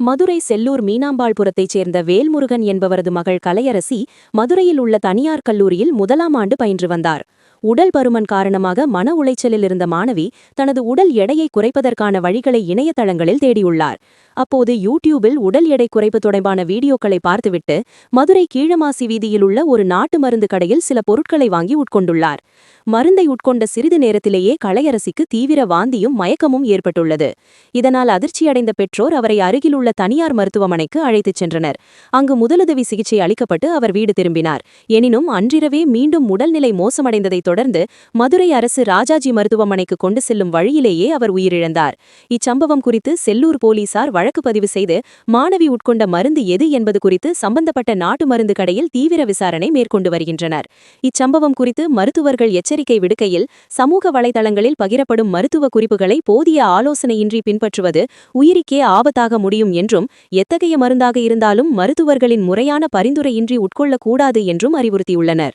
மதுரை செல்லூர் மீனாம்பாள்புரத்தைச் சேர்ந்த வேல்முருகன் என்பவரது மகள் கலையரசி மதுரையில் உள்ள தனியார் கல்லூரியில் முதலாம் ஆண்டு பயின்று வந்தார். உடல் பருமன் காரணமாக மன உளைச்சலில் இருந்த மாணவி தனது உடல் எடையை குறைப்பதற்கான வழிகளை இணையதளங்களில் தேடியுள்ளார். அப்போது யூடியூபில் உடல் எடை குறைப்பு தொடர்பான வீடியோக்களை பார்த்துவிட்டு மதுரை கீழமாசி வீதியில் உள்ள ஒரு நாட்டு மருந்து கடையில் சில பொருட்களை வாங்கி உட்கொண்டுள்ளார். மருந்தை உட்கொண்ட சிறிது நேரத்திலேயே கலையரசிக்கு தீவிர வாந்தியும் மயக்கமும் ஏற்பட்டுள்ளது. இதனால் அதிர்ச்சியடைந்த பெற்றோர் அவரை அருகிலுள்ள தனியார் மருத்துவமனைக்கு அழைத்துச் சென்றனர். அங்கு முதலுதவி சிகிச்சை அளிக்கப்பட்டு அவர் வீடு திரும்பினார். எனினும் அன்றிரவே மீண்டும் உடல்நிலை மோசமடைந்ததைத் தொடர்ந்து மதுரை அரசு ராஜாஜி மருத்துவமனைக்கு கொண்டு செல்லும் வழியிலேயே அவர் உயிரிழந்தார். இச்சம்பவம் குறித்து செல்லூர் போலீசார் வழக்கு பதிவு செய்து மாணவி உட்கொண்ட மருந்து எது என்பது குறித்து சம்பந்தப்பட்ட நாட்டு மருந்து கடையில் தீவிர விசாரணை மேற்கொண்டு வருகின்றனர். இச்சம்பவம் குறித்து மருத்துவர்கள் எச்சரிக்கை விடுக்கையில் சமூக வலைதளங்களில் பகிரப்படும் மருத்துவ குறிப்புகளை போதிய ஆலோசனையின்றி பின்பற்றுவது உயிருக்கே ஆபத்தாக முடியும் என்றும் எத்தகைய மருந்தாக இருந்தாலும் மருத்துவர்களின் முறையான பரிந்துரையின்றி உட்கொள்ளக்கூடாது என்றும் அறிவுறுத்தியுள்ளனர்.